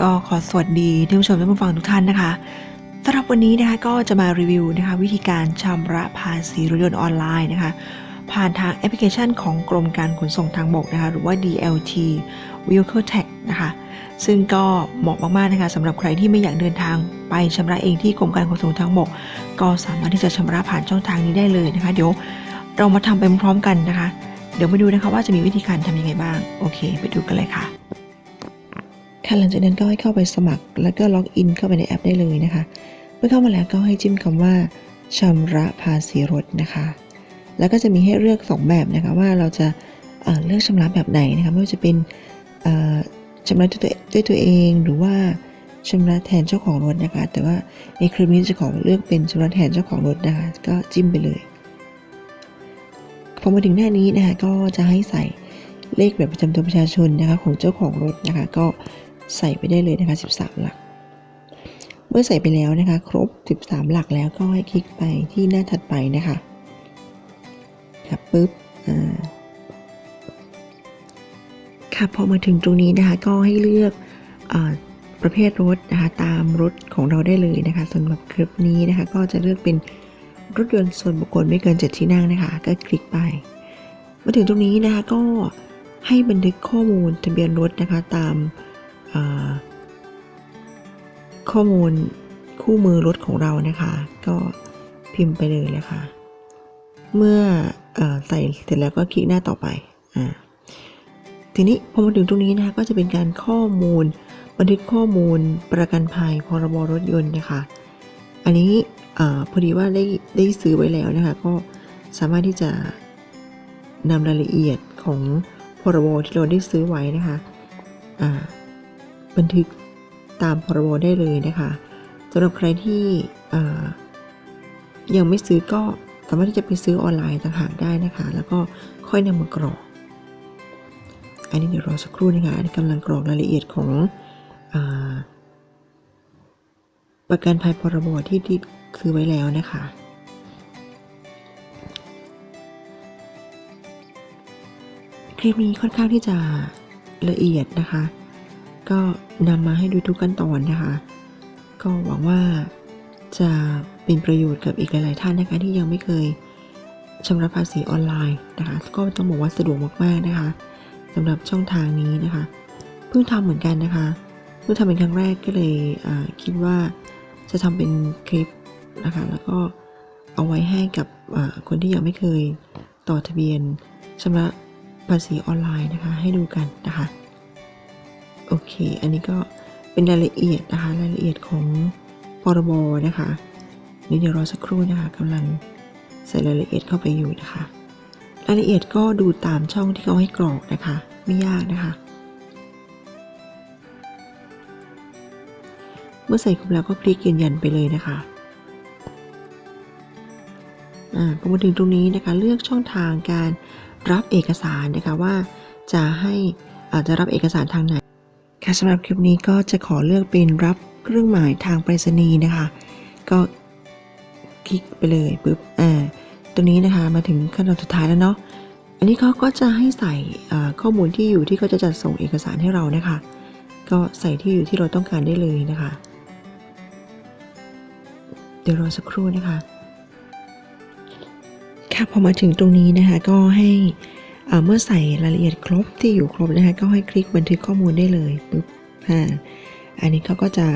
ก็ขอสวัสดีท่านผู้ชมท่านผู้ฟังทุกท่านนะคะสำหรับวันนี้นะคะก็จะมารีวิวนะคะวิธีการชำระภาษีรถยนต์ออนไลน์นะคะ ผ่านทางแอปพลิเคชันของกรมการขนส่งทางบกนะคะหรือว่า DLT Vehicle Tax นะคะซึ่งก็เหมาะมากๆนะคะสำหรับใครที่ไม่อยากเดินทางไปชำระเองที่กรมการขนส่งทางบก ก็สามารถที่จะชำระผ่านช่องทางนี้ได้เลยนะคะ เดี๋ยวเรามาทำไปพร้อมกันนะคะ เดี๋ยวมาดูนะคะว่าจะมีวิธีการทำยังไงบ้าง โอเค ไปดูกันเลยค่ะ ค่ะหลังจากนั้นก็ให้เข้าไปสมัคร แล้วก็ล็อกอินเข้าไปในแอปได้เลยนะคะ เมื่อเข้ามาแล้วก็ให้จิ้มคำว่าชำระภาษีรถนะคะ แล้วก็จะมีให้เลือก 2 แบบนะคะว่าเราจะเเลือกชำระแบบไหนนะคะไม่ว่าจะเป็นชำระด้วยด้วยตัวเองหรือว่าชำระแทนเจ้าของรถนะคะ แต่ว่าในคลิปนี้จะขอเลือกเป็นชำระแทนเจ้าของรถนะคะ ก็จิ้มไปเลยพอมาถึงหน้านี้นะคะก็จะให้ใส่เลขแบบประจำตัวประชาชนนะคะของเจ้าของรถนะคะ ก็ ใส่ไปได้เลยนะคะ 13 หลัก เมื่อใส่ไปแล้วนะคะ ครบ 13 หลักแล้วก็ให้คลิกไปที่หน้าถัดไปนะคะครับปุ๊บอ่าค่ะพอมาถึงตรงนี้นะคะ ก็ให้เลือกอประเภทรถนะคะตามรถของเราได้เลยนะคะสำหรับคลิปนี้นะคะ ก็จะเลือกเป็นรถยนต์ส่วนบุคคลไม่เกิน 7 ที่นั่งนะคะ ก็คลิกไป มาถึงตรงนี้นะคะก็ให้บันทึกข้อมูลทะเบียนรถนะคะตาม ข้อมูลคู่มือรถของเรานะคะ ก็พิมพ์ไปเลยนะคะ เมื่ออใส่เสร็จแล้วก็คลิกหน้าต่อไปอ่าทีนี้พอมาถึงตรงนี้นะคะก็จะเป็นการข้อมูล บันทึกข้อมูลประกันภัยพรบรถยนต์นะคะ อันนี้อพอดีว่าได้ได้ซื้อไว้แล้วนะคะ ก็สามารถที่จะนำรายละเอียดของพรบที่เราได้ซื้อไว้นะคะ บันทึกตามพรบได้เลยนะคะสำหรับใครที่ยังไม่ซื้อก็สามารถที่จะไปซื้อออนไลน์ต่างหากได้นะคะ แล้วก็ค่อยนำมากรอก อันนี้เดี๋ยวรอสักครู่นะคะ อันนี้กำลังกรอกรายละเอียดของอประกันภัยพรบที่ที่ซื้อไว้แล้วนะคะคลิปนี้ค่อนข้างที่จะละเอียดนะคะ ก็นำมาให้ดูทุกขั้นตอนนะคะ ก็หวังว่าจะเป็นประโยชน์กับอีกหลาย ๆ ท่านนะคะที่ยังไม่เคยชำระภาษีออนไลน์นะคะ ก็ต้องบอกว่าสะดวกมาก ๆ นะคะสำหรับช่องทางนี้นะคะ เพิ่งทำเหมือนกันนะคะเพิ่งทำเป็นครั้งแรกก็เลยคิดว่าจะทำเป็นคลิปนะคะ แล้วก็เอาไว้ให้กับคนที่ยังไม่เคยต่อทะเบียนชำระภาษีออนไลน์นะคะ ให้ดูกันนะคะ โอเค อันนี้ก็เป็นรายละเอียดนะคะรายละเอียดของพรบนะคะนี่เดี๋ยวรอสักครู่นะคะกำลังใส่รายละเอียดเข้าไปอยู่นะคะ รายละเอียดก็ดูตามช่องที่เขาให้กรอกนะคะ ไม่ยากนะคะ เมื่อใส่ครบแล้วก็คลิกยืนยันไปเลยนะคะอ่าพอมาถึงตรงนี้นะคะ เลือกช่องทางการรับเอกสารนะคะว่าจะให้อาจจะรับเอกสารทางไหน ค่ะสำหรับคลิปนี้ก็จะขอเลือกเป็นรับเครื่องหมายทางไปรษณีย์นะคะ ก็คลิกไปเลยปุ๊บอ่าตรงนี้นะคะมาถึงขั้นตอนสุดท้ายแล้วเนาะอันนี้เขาก็จะให้ใส่ข้อมูลที่อยู่ที่เขาจะจัดส่งเอกสารให้เรานะคะ ก็ใส่ที่อยู่ที่เราต้องการได้เลยนะคะ เดี๋ยวรอสักครู่นะคะค่ะพอมาถึงตรงนี้นะคะก็ให้ เมื่อใส่รายละเอียดครบที่อยู่ครบนะคะก็ให้คลิกบันทึกข้อมูลได้เลยปุ๊บอ่าอันนี้เขาก็จะ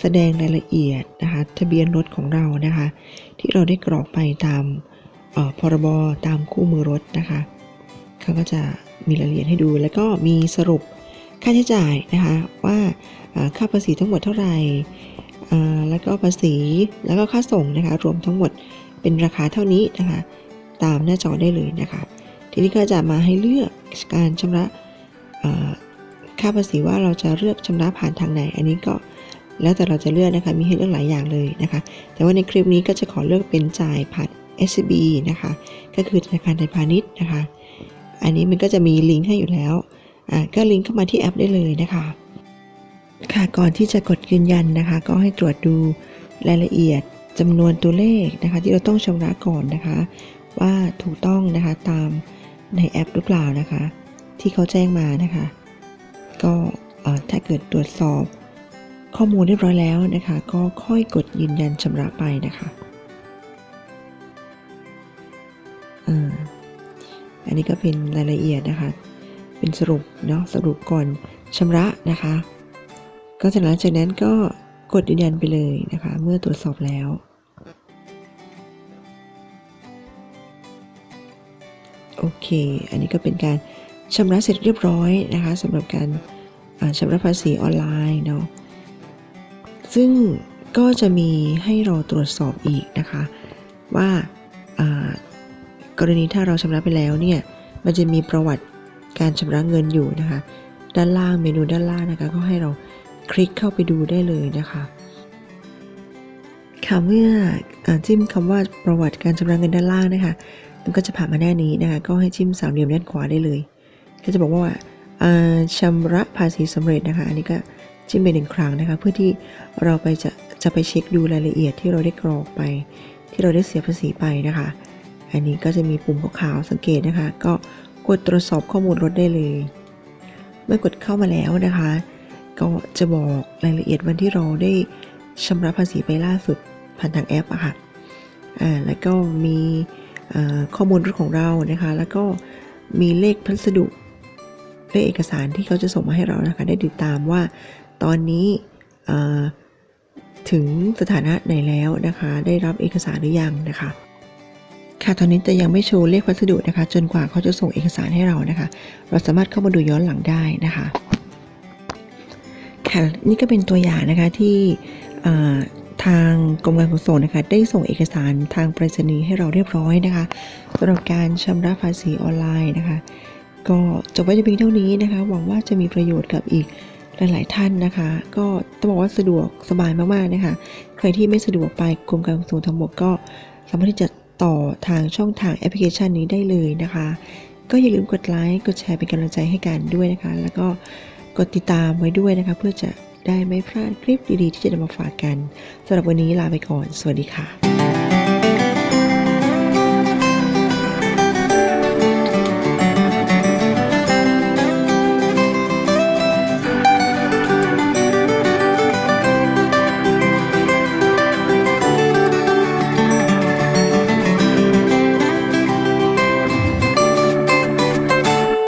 แสดงรายละเอียดนะคะทะเบียนรถของเรานะคะ ที่เราได้กรอกไปตามเอ่อพรบตามคู่มือรถนะคะเขาก็จะมีรายละเอียดให้ดู แล้วก็มีสรุปค่าใช้จ่ายนะคะว่าค่าภาษีทั้งหมดเท่าไหร่แล้วก็ภาษีแล้วก็ค่าส่งนะคะรวมทั้งหมดเป็นราคาเท่านี้นะคะตามหน้าจอได้เลยนะคะ ทีนี้ก็จะมาให้เลือกการชำระค่าภาษีว่าเราจะเลือกชำระผ่านทางไหน อันนี้ก็แล้วแต่เราจะเลือกนะคะ มีให้เลือกหลายอย่างเลยนะคะ แต่ว่าในคลิปนี้ก็จะขอเลือกเป็นจ่ายผ่าน SCB นะคะ ก็คือธนาคารไทยพาณิชย์นะคะ อันนี้มันก็จะมีลิงก์ให้อยู่แล้ว อ่า ก็ลิงก์เข้ามาที่แอปได้เลยนะคะ ค่ะ ก่อนที่จะกดยืนยันนะคะ ก็ให้ตรวจดูรายละเอียดจำนวนตัวเลขนะคะ ที่เราต้องชำระก่อนนะคะ ว่าถูกต้องนะคะตาม ในแอปหรือเปล่านะคะ ที่เขาแจ้งมานะคะ ก็ถ้าเกิดตรวจสอบข้อมูลเรียบร้อยแล้วนะคะ ก็ค่อยกดยืนยันชำระไปนะคะอ่าอันนี้ก็เป็นรายละเอียดนะคะ เป็นสรุปเนาะสรุปก่อนชำระนะคะ ก็จากหลังจากนั้นก็กดยืนยันไปเลยนะคะ เมื่อตรวจสอบแล้ว โอเค อันนี้ก็เป็นการชำระเสร็จเรียบร้อยนะคะสำหรับการชำระภาษีออนไลน์เนาะซึ่งก็จะมีให้เราตรวจสอบอีกนะคะ ว่ากรณีถ้าเราชำระไปแล้วเนี่ยมันจะมีประวัติการชำระเงินอยู่นะคะ ด้านล่างเมนูด้านล่างนะคะก็ให้เราคลิกเข้าไปดูได้เลยนะคะค่ะเมื่ออาจิ้มคำว่าประวัติการชำระเงินด้านล่างนะคะ มันก็จะผ่านมาหน้านี้นะคะก็ให้จิ้มสามเหลี่ยมด้านขวาได้เลย ก็จะบอกว่าอ่าชำระภาษีสำเร็จนะคะ อันนี้ก็จิ้มไปหนึ่งครั้งนะคะ เพื่อที่เราไปจะจะไปเช็คดูรายละเอียดที่เราได้กรอกไป ที่เราได้เสียภาษีไปนะคะ อันนี้ก็จะมีปุ่มขาวสังเกตนะคะ ก็กดตรวจสอบข้อมูลรถได้เลย เมื่อกดเข้ามาแล้วนะคะ ก็จะบอกรายละเอียดวันที่เราได้ชำระภาษีไปล่าสุดผ่านทางแอปอะค่ะอ่าแล้วก็มี ข้อมูลรถของเรานะคะ แล้วก็มีเลขพัสดุเลขเอกสารที่เขาจะส่งมาให้เรานะคะ ได้ติดตามว่าตอนนี้ถึงสถานะไหนแล้วนะคะ ได้รับเอกสารหรือยังนะคะ ค่ะตอนนี้จะยังไม่โชว์เลขพัสดุนะคะ จนกว่าเขาจะส่งเอกสารให้เรานะคะ เราสามารถเข้ามาดูย้อนหลังได้นะคะค่ะนี่ก็เป็นตัวอย่างนะคะที่ ทางกรมการขนส่งนะคะ ได้ส่งเอกสารทางไปรษณีย์ให้เราเรียบร้อยนะคะสำหรับการชำระภาษีออนไลน์นะคะ ก็จบไว้ในเพียงเท่านี้นะคะ หวังว่าจะมีประโยชน์กับอีกหลาย ๆ ท่านนะคะ ก็ต้องบอกว่าสะดวกสบายมาก ๆ นะคะ ใครที่ไม่สะดวกไปกรมการขนส่งทางบกก็สามารถที่จะต่อทางช่องทางแอปพลิเคชันนี้ได้เลยนะคะ ก็อย่าลืมกดไลค์กดแชร์เป็นกำลังใจให้กันด้วยนะคะ แล้วก็กดติดตามไว้ด้วยนะคะ เพื่อจะ ได้ไม่พลาดคลิปดีๆ ที่จะนำมาฝากกันสำหรับวันนี้ลาไปก่อน สวัสดีค่ะ